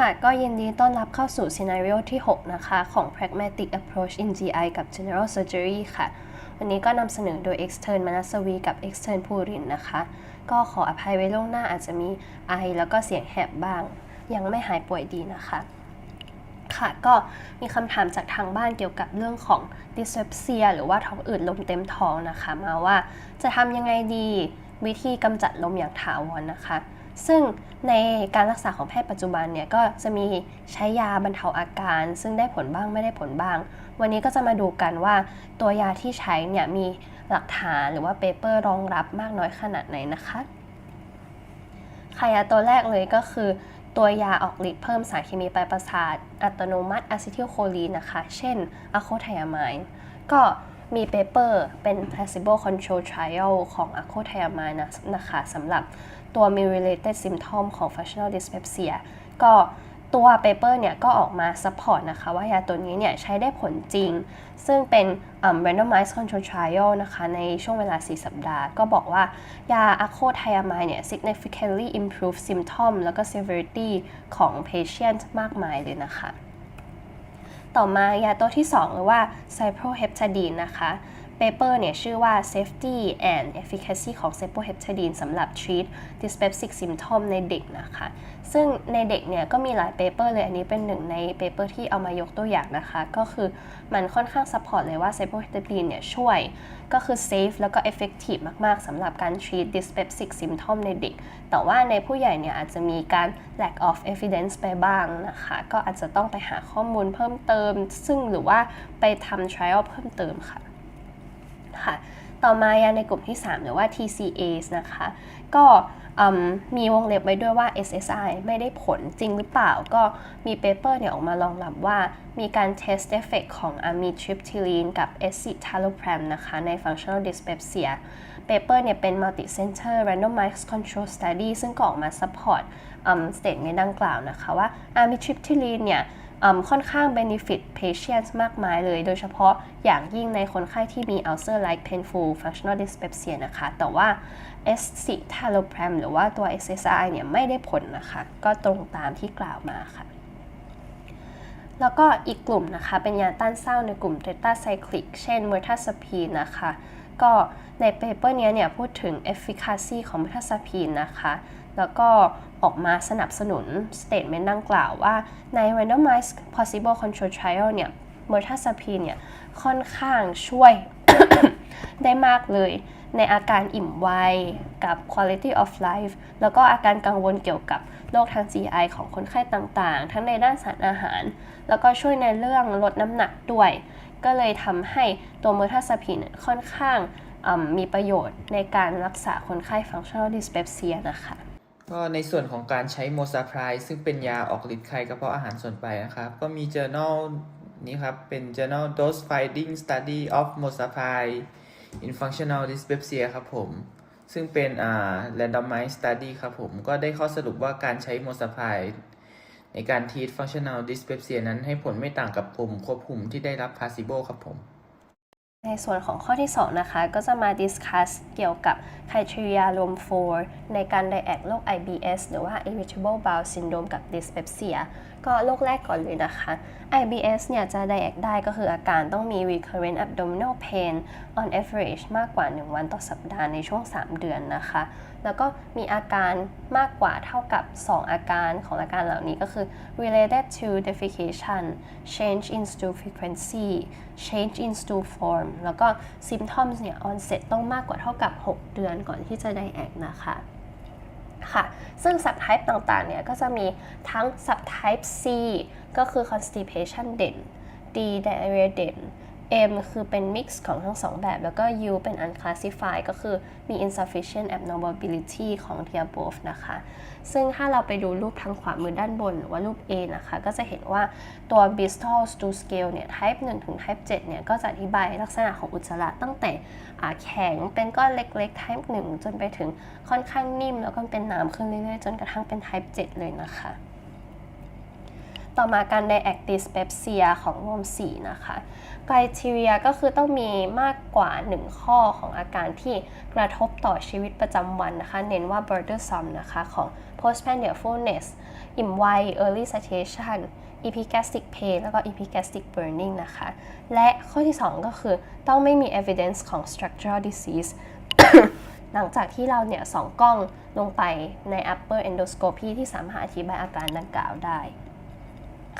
ค่ะ ก็ยินดีต้อนรับเข้าสู่ scenario ที่ 6 นะคะ ของ pragmatic approach in GI กับ general surgery ค่ะ วันนี้ก็นำเสนอโดย extern มนัสวีกับ extern ภูรินนะคะ ก็ขออภัยไว้ล่วงหน้าอาจจะมีไอแล้วก็เสียงแหบบ้าง ยังไม่หายป่วยดีนะคะ ค่ะ ก็มีคำถามจากทางบ้านเกี่ยวกับเรื่องของ dyspepsia หรือว่าท้องอืดลมเต็มท้องนะคะ มาว่าจะทำยังไงดีวิธีกำจัดลมอย่างถาวรนะคะ ซึ่งในการรักษาของแพทย์ปัจจุบันเนี่ยก็จะมีใช้ยาบรรเทาอาการ ซึ่งได้ผลบ้างไม่ได้ผลบ้าง วันนี้ก็จะมาดูกันว่าตัวยาที่ใช้เนี่ยมีหลักฐานหรือว่าเปเปอร์รองรับมากน้อยขนาดไหนนะคะค่ะยาตัวแรกเลยก็คือ ตัวยาออกฤทธิ์เพิ่มสารเคมีปลายประสาท อัตโนมัติอะซิทิลโคลีนนะคะ เช่นอะโคไทอะไมน์ก็มีเปเปอร์เป็น placebo control trial ของอะโคไทอะไมน์นะคะสำหรับ ตัว meal related symptom ของ functional dyspepsia ก็ตัวเปเปอร์เนี่ยก็ออกมา support นะคะ ว่ายาตัวนี้เนี่ยใช้ได้ผลจริง ซึ่งเป็น um, randomized control trial นะคะ ในช่วงเวลา 4 สัปดาห์ ก็บอกว่ายาอะโคไทอะไมน์เนี่ย significantly improve symptom แล้วก็ severity ของ patient มากมายเลยนะคะ ต่อมายาตัวที่ 2 หรือว่า cyproheptadine นะคะ เปเปอร์เนี่ยชื่อว่า safety and efficacy ของ cyproheptadine สำหรับ treat dyspeptic symptom ในเด็กนะคะ ซึ่งในเด็กเนี่ยก็มีหลายเปเปอร์เลย อันนี้เป็นหนึ่งในเปเปอร์ที่เอามายกตัวอย่างนะคะ ก็คือมันค่อนข้าง support เลยว่า cyproheptadine เนี่ยช่วย ก็คือ safe แล้วก็ effective มากๆสำหรับการ treat dyspeptic symptom ในเด็ก แต่ว่าในผู้ใหญ่เนี่ยอาจจะมีการ lack of evidence ไปบ้างนะคะ ก็อาจจะต้องไปหาข้อมูลเพิ่มเติม ซึ่งหรือว่าไปทำ trial เพิ่มเติมค่ะ ค่ะ ต่อมายาในกลุ่มที่ 3 หรือว่า TCAs นะคะ ก็มีวงเล็บไว้ด้วยว่า SSI ไม่ได้ผลจริงหรือเปล่า ก็มีเปเปอร์เนี่ยออกมารองรับว่า มีการ test effect ของ amitriptyline กับ escitalopram นะคะ ใน functional dyspepsia เปเปอร์เนี่ยเป็น multi-center randomized control study ซึ่งก็ออกมา support อืม statement ดังกล่าวนะคะว่า amitriptyline เนี่ย ค่อนข้าง benefit patients มากมายเลย โดยเฉพาะอย่างยิ่งในคนไข้ที่มี ulcer like painful functional dyspepsia นะคะ แต่ว่า s c i t a l o p r a m หรือว่าตัว SSRI เนี่ยไม่ได้ผลนะคะ ก็ตรงตามที่กล่าวมาค่ะ แล้วก็อีกกลุ่มนะคะ เป็นยาต้านเศร้าในกลุ่มเ e ต้าไซคลิกเช่นเมอร์ทาซาพีนนะคะ ก็ในเปเปอร์นี้เนี่ยพูดถึง efficacy ของเมอร์ทาซาพีนนะคะ แล้วก็ออกมาสนับสนุน statement ดังกล่าวว่าใน randomized possible control trial เนี่ยเมอร์ทาซาพีนเนี่ยค่อนข้างช่วยได้มากเลย ในอาการอิ่มไวกับ quality of life แล้วก็อาการกังวลเกี่ยวกับโรคทาง GI ของคนไข้ต่างๆ ทั้งในด้านสารอาหาร แล้วก็ช่วยในเรื่องลดน้ำหนักด้วย ก็เลยทำให้ตัวเมอร์ทาซาพีนค่อนข้างมีประโยชน์ในการรักษาคนไข้ functional dyspepsia นะคะ ก็ในส่วนของการใช้โมซาไพรซึ่งเป็นยาออกฤทธิ์คลายกระเพาะอาหารส่วนไปนะครับ ก็มี journal นี้ครับ เป็น journal dose finding study of m o z a p r i in functional dyspepsia ครับผม ซึ่งเป็นอ่า randomized study ครับผม ก็ได้ข้อสรุปว่าการใช้โมซาไพรในการ treat functional dyspepsia นั้นให้ผลไม่ต่างกับกลุ่มควบคุมที่ได้รับ placebo ครับผม ในส่วนของข้อที่ 2 นะคะ ก็จะมา discuss เกี่ยวกับ criteria รวม 4 ในการ diagnose โรค IBS หรือว่า irritable bowel syndrome กับ dyspepsia ก็โรคแรกก่อนเลยนะคะ IBS เนี่ยจะ diagnose ได้ก็คืออาการต้องมี recurrent abdominal pain on average มากกว่า 1 วันต่อสัปดาห์ในช่วง 3 เดือนนะคะ แล้วก็มีอาการมากกว่าเท่ากับ 2 อาการของอาการเหล่านี้ก็คือ related to defecation change in stool frequency change in stool form แล้วก็ symptoms เนี่ย onset ต้องมากกว่าเท่ากับ 6 เดือนก่อนที่จะ diagnose นะคะ ค่ะซึ่ง subtype ต่างๆ เนี่ยก็จะมีทั้ง subtype C ก็คือ constipation เด่น D diarrhea เด่น M คือเป็น mix ของทั้งสองแบบ แล้วก็ U เป็น unclassified ก็คือมี insufficient abnormality ของ the above นะคะ ซึ่งถ้าเราไปดูรูปทางขวามือด้านบน หรือว่ารูป A นะคะ ก็จะเห็นว่าตัว Bristol stool scale เนี่ย type 1 ถึง type 7 เนี่ย ก็จะอธิบายลักษณะของอุจจาระตั้งแต่แข็งเป็นก้อนเล็กๆ type 1 จนไปถึงค่อนข้างนิ่ม แล้วก็เป็นน้ำขึ้นเรื่อยๆ จนกระทั่งเป็น type 7 เลยนะคะ ต่อมาการ diagnose dyspepsia ของรวม 4 นะคะ criteria ก็คือต้องมีมากกว่า 1 ข้อของอาการที่กระทบต่อชีวิตประจำวันนะคะ เน้นว่า burdensome นะคะของ postprandial fullness อิ่มไว early satiation epigastric pain แล้วก็ epigastric burning นะคะ และข้อที่ 2 ก็คือต้องไม่มี evidence ของ structural disease หลังจากที่เราเนี่ยสองกล้องลงไปใน upper endoscopy ที่สามารถอธิบายอาการดังกล่าวได้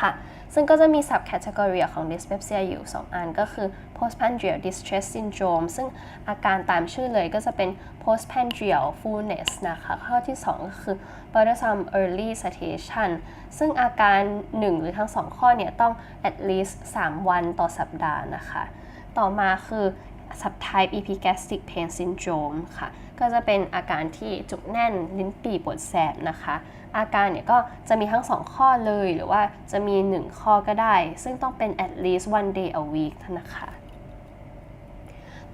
ค่ะ ซึ่งก็จะมี subcategory ของ dyspepsia อยู่ 2 อันก็คือ postprandial distress syndrome ซึ่งอาการตามชื่อเลยก็จะเป็น postprandial fullness นะคะ ข้อที่ 2 ก็คือ bothersome early satiation ซึ่งอาการ 1 หรือทั้ง 2 ข้อเนี่ยต้อง at least 3 วันต่อสัปดาห์นะคะ ต่อมาคือ subtype epigastric pain syndrome ค่ะ ก็จะเป็นอาการที่จุกแน่นลิ้นปี่ปวดแสบนะคะ อาการเนี่ยก็จะมีทั้ง 2 ข้อเลยหรือว่าจะมี 1 ข้อก็ได้ ซึ่งต้องเป็น at least one day a week นะคะ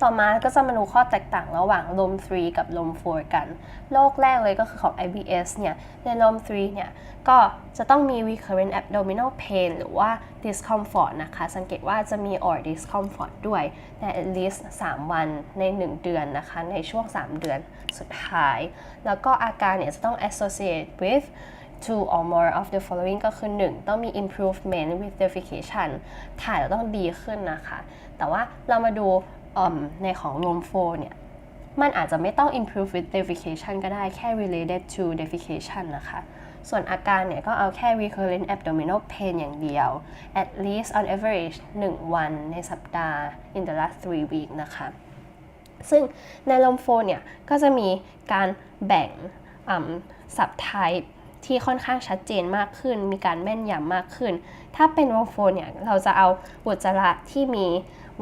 ต่อมาก็จะมาดูข้อแตกต่างระหว่างลม 3 กับลม 4 กัน โรคแรกเลยก็คือของ IBS เนี่ย ในลม 3 เนี่ย ก็จะต้องมี recurrent abdominal pain หรือว่า discomfort นะคะ สังเกตว่าจะมี or discomfort ด้วยใน at least 3 วันใน 1 เดือนนะคะ ในช่วง 3 เดือนสุดท้าย แล้วก็อาการเนี่ยจะต้อง associate with two or more of the following ก็คือ 1 ต้องมี improvement with defecation ถ่ายแล้วต้องดีขึ้นนะคะ แต่ว่าเรามาดู ในของ room 4เนี่ย มันอาจจะไม่ต้อง improve with defecation ก็ได้แค่ related to defecation นะคะ ส่วนอาการเนี่ยก็เอาแค่ recurrent abdominal pain อย่างเดียว at least on average 1 วันในสัปดาห์ in the last 3 weeks นะคะ ซึ่งในลมโฟเนี่ย ก็จะมีการแบ่งสับไที่ค่อนข้างชัดเจนมากขึ้น มีการแม่นยำมากขึ้น ถ้าเป็นลมโฟนเนี่ย เราจะเอาอุจจาระที่มี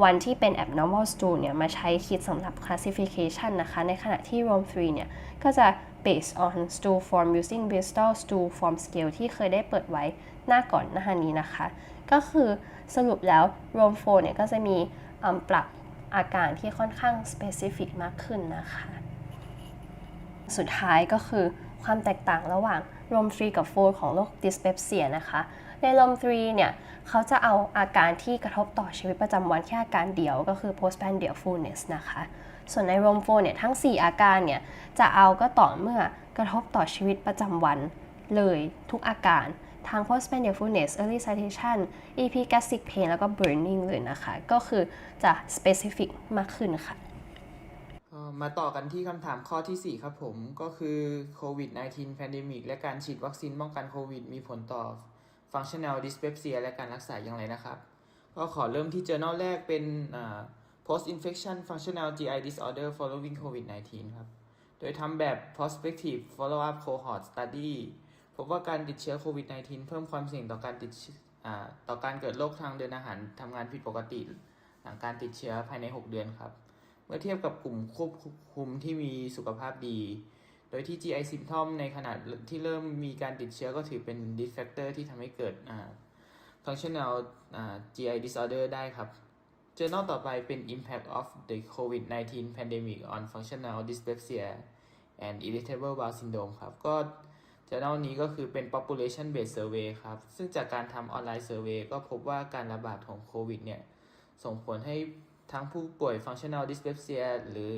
วันที่เป็น abnormal stool เนี่ย มาใช้คิดสำหรับ classification นะคะ ในขณะที่ ROM 3 เนี่ย ก็จะ based on stool form using Bristol stool form scale ที่เคยได้เปิดไว้หน้าก่อนหน้านี้นะคะ ก็คือสรุปแล้ว ROM 4 เนี่ย ก็จะมีปรับอาการที่ค่อนข้าง specific มากขึ้นนะคะ สุดท้ายก็คือ ความแตกต่างระหว่างลม3 กับ 4 ของโรค dyspepsia นะคะ ในลม3เนี่ยเขาจะเอาอาการที่กระทบต่อชีวิตประจำวันแค่อาการเดียวก็คือ postprandial fullness นะคะ ส่วนในลม4เนี่ยทั้ง 4 อาการเนี่ยจะเอาก็ต่อเมื่อกระทบต่อชีวิตประจำวันเลยทุกอาการทั้ง postprandial fullness early satiation epigastric pain แล้วก็ burning เลยนะคะ ก็คือจะ specific มากขึ้นค่ะ มาต่อกันที่คำถามข้อที่ 4 ครับผมก็คือโควิด -19 pandemic และการฉีดวัคซีนป้องกันโควิด มีผลต่อ functional dyspepsia และการรักษาอย่างไรนะครับ ก็ขอเริ่มที่ journal แรกเป็น post infection functional GI disorder following covid 19 ครับ โดยทำแบบ prospective follow up cohort study พบว่าการติดเชื้อโควิด 19 เพิ่มความเสี่ยงต่อการติดต่อการเกิดโรคทางเดินอาหารทำงานผิดปกติ หลังการติดเชื้อภายใน 6 เดือนครับ เมื่อเทียบกับกลุ่มควบคุมที่มีสุขภาพดี โดยที่ GI symptom ในขณะที่เริ่มมีการติดเชื้อก็ถือเป็น risk factor ที่ทำให้เกิด functional GI disorder ได้ครับ Journal ต่อไปเป็น impact of the COVID-19 pandemic on functional dyspepsia and irritable bowel syndrome ครับ ก็ Journal นี้ก็คือเป็น population based survey ครับ ซึ่งจากการทำออนไลน์ survey ก็พบว่าการระบาดของโควิดเนี่ย ส่งผลให้ ทั้งผู้ป่วย functional dyspepsia หรือ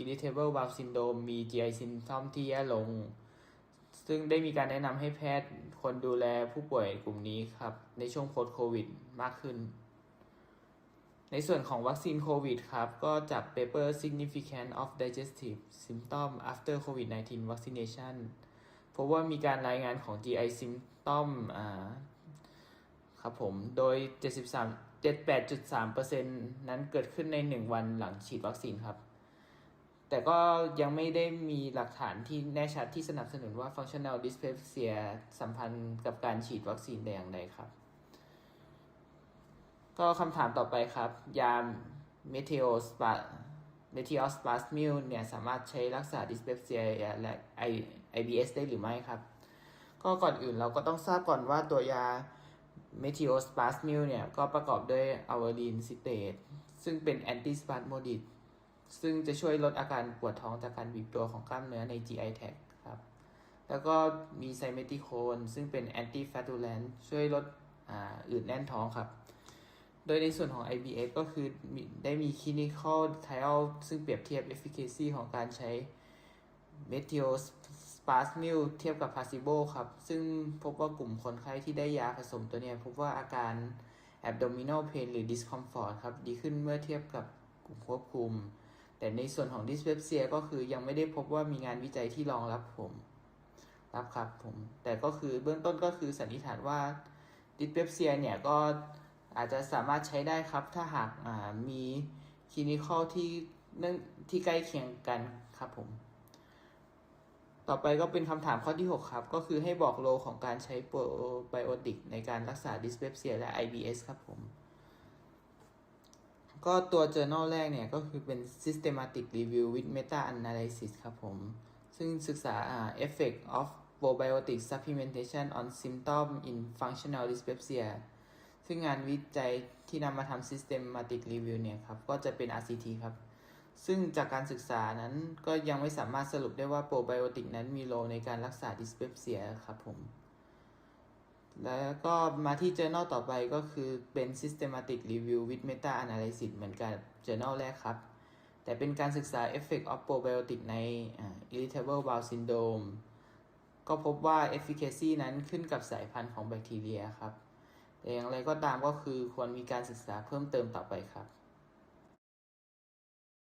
irritable bowel syndrome มี GI symptom ที่แย่ลง ซึ่งได้มีการแนะนำให้แพทย์ควรดูแลผู้ป่วยกลุ่มนี้ครับ ในช่วง post covid มากขึ้น ในส่วนของวัคซีนโควิดครับ ก็จาก paper significant of digestive symptom after covid 19 vaccination พบว่ามีการรายงานของ GI symptom อ่าครับผม โดย 73 78.3%นั้นเกิดขึ้นใน 1 วันหลังฉีดวัคซีนครับ แต่ก็ยังไม่ได้มีหลักฐานที่แน่ชัดที่สนับสนุนว่า functional dyspepsia สัมพันธ์กับการฉีดวัคซีนแต่อย่างใดครับ ก็คำถามต่อไปครับ ยา meteospasmil meteospasmil เนี่ย สามารถใช้รักษา dyspepsia และ IBS ได้หรือไม่ครับ ก็ก่อนอื่นเราก็ต้องทราบก่อนว่าตัวยา m เนี่ย ก็ประกอบด้วยอ v a l i n ซิเตตซึ่งเป็น antispasmodic ซึ่งจะช่วยลดอาการปวดท้องจากการบีบตัวของกล้ามเนื้อใน GI tract ครับ แล้วก็มีไซเมติโคน ซึ่งเป็น anti-fatulant ช่วยลดอ่าอืดแน่นท้องครับ โดยในส่วนของ IBS ก็คือได้มี clinical trial ซึ่งเปรียบเทียบ efficacy ของการใช้ meteospasmil ปาร์สมิ ลเทียบกับพาซิโบครับ ซึ่งพบว่ากลุ่มคนไข้ที่ได้ยาผสมตัวเนี้ยพบว่าอาการ abdominal pain หรือ discomfort ครับ ดีขึ้นเมื่อเทียบกับกลุ่มควบคุม แต่ในส่วนของ dyspepsia ก็คือยังไม่ได้พบว่ามีงานวิจัยที่รองรับผม รับครับผม แต่ก็คือเบื้องต้นก็คือสันนิษฐานว่า dyspepsia เนี่ยก็อาจจะสามารถใช้ได้ครับ ถ้าหากมีคลินิคอลที่เนื่องที่ใกล้เคียงกันครับผม ต่อไปก็เป็นคำถามข้อที่ 6 ครับ ก็คือให้บอกโลของการใช้โปรไบโอติกในการรักษาดิสเพปเซียและ IBS ครับผม ก็ตัว journal แรกเนี่ย ก็คือเป็น systematic review with meta analysis ครับผม ซึ่งศึกษา effect of probiotic supplementation on symptom in functional dyspepsia ซึ่งงานวิจัยที่นำมาทำ systematic review เนี่ยครับ ก็จะเป็น RCT ครับ ซึ่งจากการศึกษานั้นก็ยังไม่สามารถสรุปได้ว่าโปรไบโอติกนั้นมีโรในการรักษา dyspepsia ครับผม แล้วก็มาที่ journal ต่อไปก็คือเป็น systematic review with meta analysis เหมือนกับ journal แรกครับ แต่เป็นการศึกษา effect of probiotic ใน irritable bowel syndrome ก็พบว่า efficacy นั้นขึ้นกับสายพันธุ์ของแบคทีเรียครับ แต่อย่างไรก็ตามก็คือควรมีการศึกษาเพิ่มเติมต่อไปครับ